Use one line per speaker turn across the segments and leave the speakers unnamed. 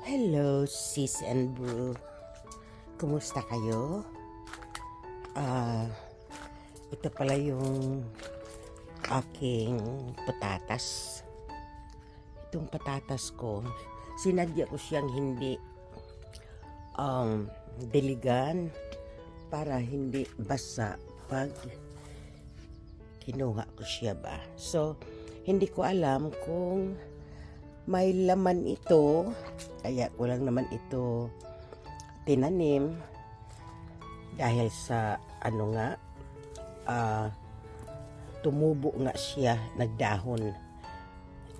Hello, sis and bro. Kumusta kayo? Ah, ito pala yung aking patatas. Itong patatas ko, sinadya ko siyang hindi um, diligan para hindi basa pag kinuha ko siya ba. So, hindi ko alam kung may laman ito, kaya ko lang naman ito tinanim dahil sa ano nga, ah, tumubo nga siya, nagdahon.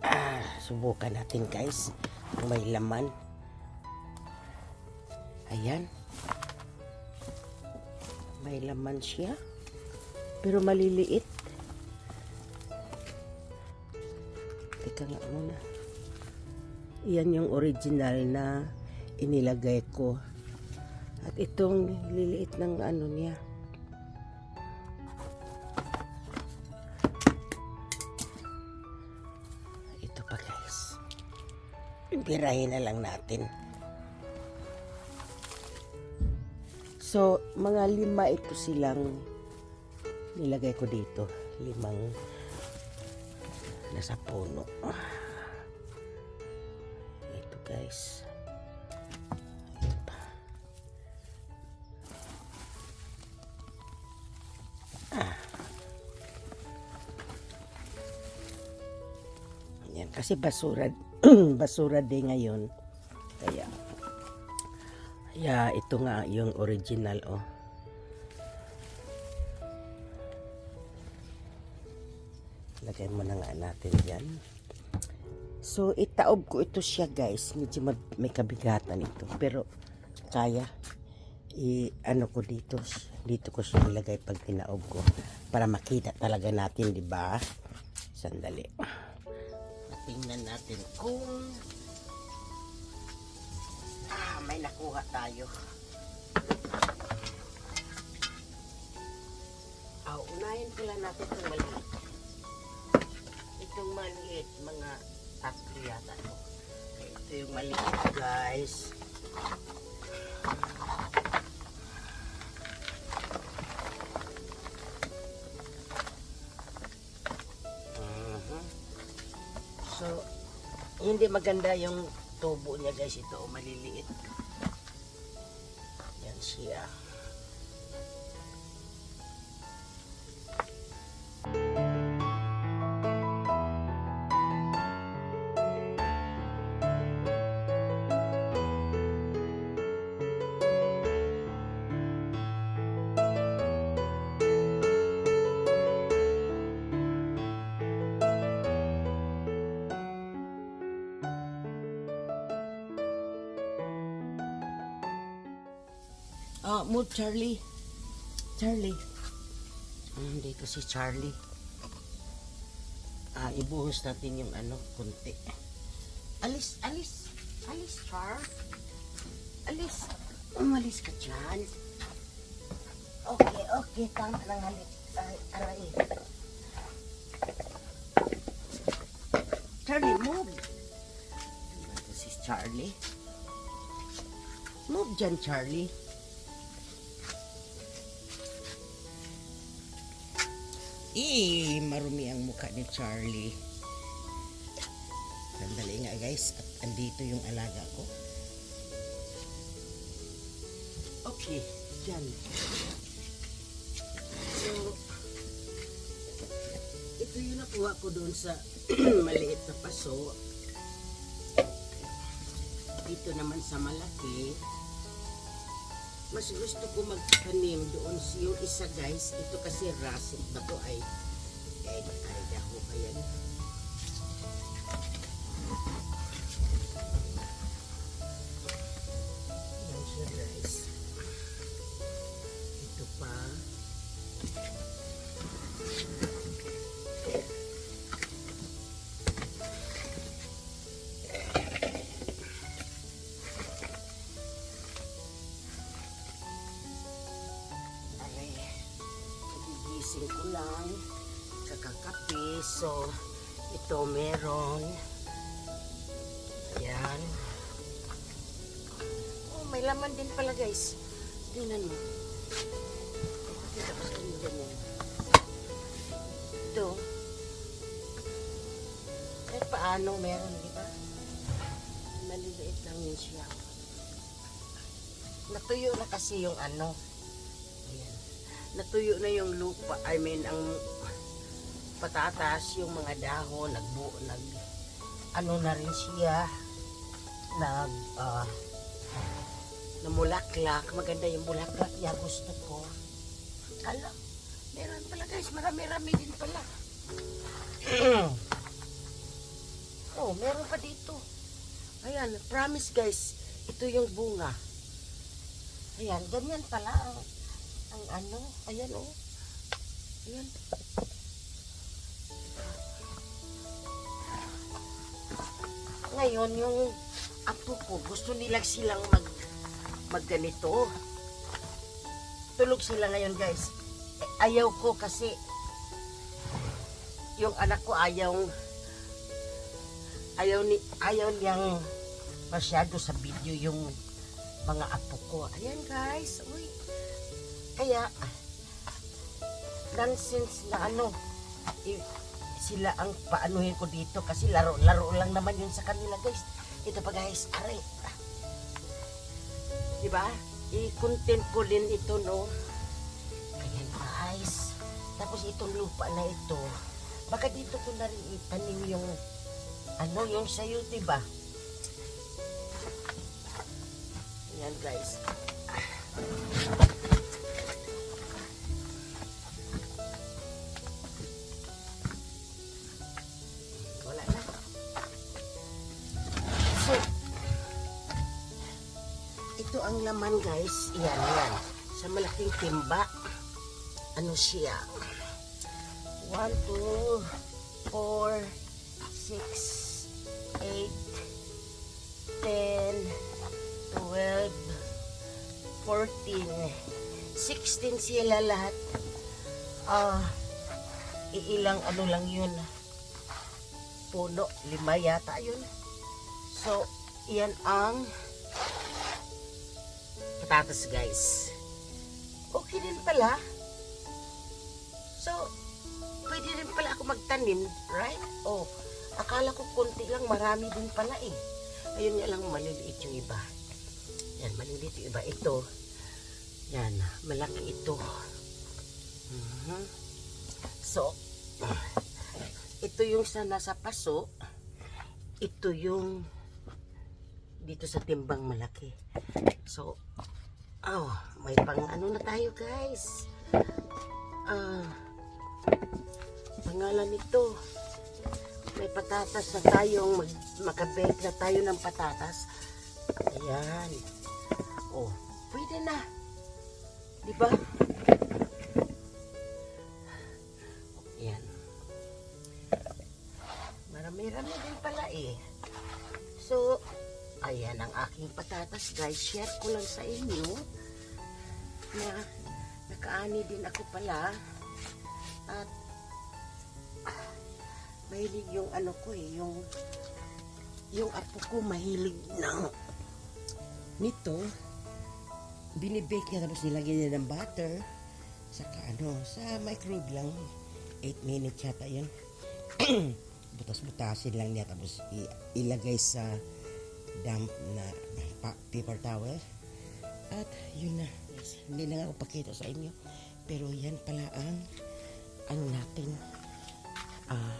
Ah, subukan natin guys, kung may laman. Ayan. May laman siya. Pero maliliit. Teka nga muna. Yan yung original na inilagay ko. At itong liliit ng ano niya. Ito pa guys. Pirahin na lang natin. So, mga lima ito silang nilagay ko dito. Limang nasa puno. Ito guys. Pa. Ah. Yan, kasi basura basura din ngayon. Kaya Yeah, ito nga yung original oh. Lagay mo na nga natin yan. So, itaob ko ito siya guys. Medyo may kabigatan ito. Pero, kaya. I, ano ko dito. Dito ko siya ilagay pag tinaob ko. Para makita talaga natin, di ba? Sandali. Tingnan natin kung ah, may nakuha tayo. Ah, unahin pala natin itong maliit. Itong maliit, mga tatlo yata. to. Ito yung maliit, guys. Mhm. So, hindi maganda yung tubo niya guys. Ito, maliliit. Yan siya. Ah, mood Charlie. Charlie. Dito si Charlie. Ah, ibuhos natin yung ano, kunti. Alis, alis. Alis, Char. Alis. Umalis ka dyan. Okay, okay. Tama ng halik. Ay, aray. Charlie, move. Ito si Charlie. Move dyan, Charlie. Eh, marumi ang mukha ni Charlie. Sandali nga guys, at andito yung alaga ko. Okay, dyan. So, ito yung nakuha ko doon sa maliit na paso. Dito naman sa malaki, mas gusto ko magtanim doon yung isa guys. Ito kasi rasit na to ay ay ay dako kaya gigising ko lang, kakakape, so ito meron, ayan, may laman din pala guys. Tingnan mo. Ito ko inyo ganyan. Ito. Kahit paano meron, di ba? Maliliit lang yun siya. Natuyo na kasi yung ano. Natuyo na yung lupa. I mean, ang patatas, yung mga dahon, nagbu, nag, ano na rin siya, nag, ah, namulaklak. Maganda yung bulaklak niya. Gusto ko. Ala, meron pala guys. Marami-rami din pala. oh, meron pa dito. Ayan, promise guys. Ito yung bunga. Ayan, ganyan pala ang ano. Ayan oh. Ayan. Ngayon, yung apo ko, gusto nilang silang mag magganito. Tulog sila ngayon, guys. Eh, ayaw ko kasi yung anak ko ayaw ayaw ni ayaw niyang masyado sa video yung mga apo ko. Ayan, guys. Uy. Kaya nonsense na ano sila ang paanuhin ko dito kasi laro-laro lang naman yun sa kanila, guys. Ito pa, guys. Are. Di ba? I-content ko din ito, no? Ayan, guys. Tapos itong lupa na ito, baka dito ko na rin itanim yung, ano, yung sayo, di ba? Ayan, guys. Ang laman guys. Yan, yan. Sa malaking timba. Ano siya? 1, 2, 4, 6, 8, 10, 12, 14, 16 sila lahat. Ah, iilang ano lang yun. Puno, lima yata yun. So, yan ang patatas guys. Okay din pala. So, pwede rin pala ako magtanim, right? Oh, akala ko konti lang, marami din pala eh. Ayun nga lang, maliliit yung iba. Yan, maliliit yung iba. Ito, yan, malaki ito. Mhm. So, ito yung sa nasa paso, ito yung dito sa timbang malaki. So, oh, may pang ano na tayo guys. Ah, pangalan nito. May patatas na tayong mag, makabake na tayo ng patatas. Ayan. Oh, pwede na. Di ba? Ayan. Marami-rami din pala eh. So, ayan ang aking patatas guys. Share ko lang sa inyo na nakaani din ako pala. At ah, mahilig yung ano ko eh, yung yung apo ko mahilig ng nito. Binibake niya tapos nilagyan niya ng butter. Saka ano, sa microwave lang. 8 minutes yata yun. Butas-butasin lang niya tapos ilagay sa damp na pa- paper towel. At yun na. Yes, Hindi na nga ako pakita sa inyo. Pero yan pala ang ano natin ah,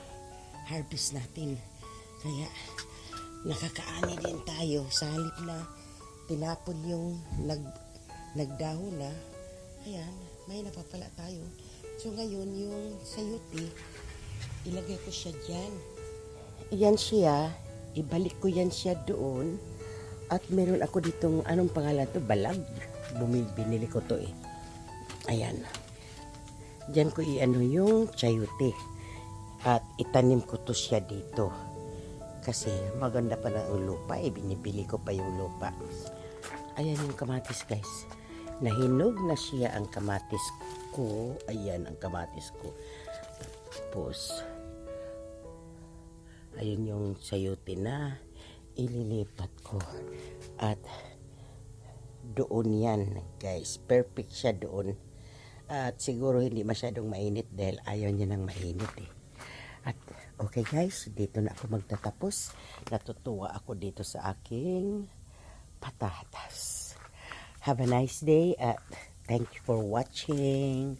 harvest natin. Kaya nakakaani din tayo sa halip na tinapon yung nag, nagdahon na. Ayan, may napapala tayo. So ngayon yung sayuti, ilagay ko siya dyan. Yan siya, ibalik ko yan siya doon. At meron ako ditong, anong pangalan to? Balag. Binili ko to eh. Ayan. Diyan ko i-ano yung chayute. At itanim ko to siya dito. Kasi maganda pa na ang lupa eh. Binibili ko pa yung lupa. Ayan yung kamatis guys. Nahinog na siya ang kamatis ko. Ayan ang kamatis ko. Tapos, ayun yung sayote na ililipat ko. At doon yan, guys. Perfect siya doon. At siguro hindi masyadong mainit dahil ayaw niya ng mainit eh. At okay guys, dito na ako magtatapos. Natutuwa ako dito sa aking patatas. Have a nice day at thank you for watching.